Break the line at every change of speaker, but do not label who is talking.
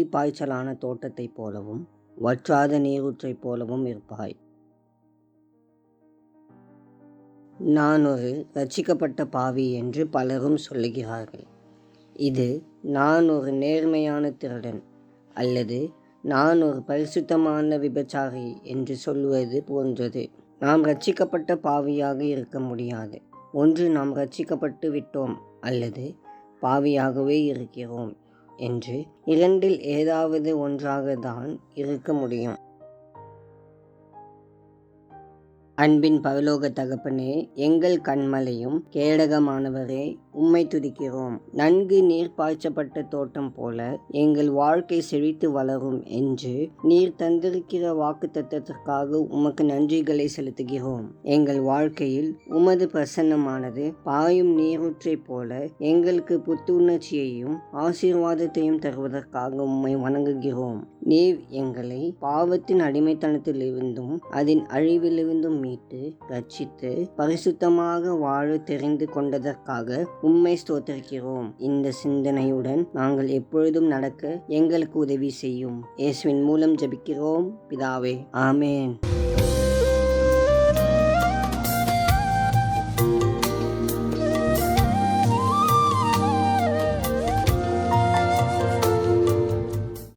நீர்ப்பாய்ச்சலான தோட்டத்தைப் போலவும் வற்றாத நீரூற்றைப் போலவும் இருப்பாய். நான் ஒரு ரட்சிக்கப்பட்ட பாவி என்று பலரும் சொல்லுகிறார்கள். இது நான் ஒரு நேர்மையான திருடன் அல்லது நான் ஒரு பரிசுத்தமான விபச்சாரி என்று சொல்லுவது போன்றது. நாம் ரட்சிக்கப்பட்ட பாவியாக இருக்க முடியாது. ஒன்று நாம் ரட்சிக்கப்பட்டு விட்டோம் அல்லது பாவியாகவே இருக்கிறோம். என்று இரண்டில் ஏதாவது ஒன்றாக தான் இருக்க முடியும். அன்பின் பரலோக தகப்பனே எங்கள் கண்மலையும் கேடகமானவரே உம்மை துதிக்கிறோம். நன்கு நீர் பாய்ச்சப்பட்ட தோட்டம் போல எங்கள் வாழ்க்கை செழித்து வளரும் என்று நீர் தந்திருக்கிற வாக்கு தத்தத்திற்காக உமக்கு நன்றிகளை செலுத்துகிறோம். எங்கள் வாழ்க்கையில் உமது பிரசன்னமானது பாயும் நீரூற்றை போல எங்களுக்கு புத்துணர்ச்சியையும் ஆசீர்வாதத்தையும் தருவதற்காக உம்மை வணங்குகிறோம். நீர் எங்களை பாவத்தின் அடிமைத்தனத்திலிருந்தும் அதன் அழிவிலிருந்தும் மீட்டு ரட்சித்து பரிசுத்தமாக வாழ தெரிந்து கொண்டதற்காக உண்மை ஸ்தோத்திருக்கிறோம். இந்த சிந்தனையுடன் நாங்கள் எப்பொழுதும் நடக்க எங்களுக்கு உதவி செய்யும். இயேசுவின் மூலம் ஜபிக்கிறோம். பிதாவே ஆமேன்.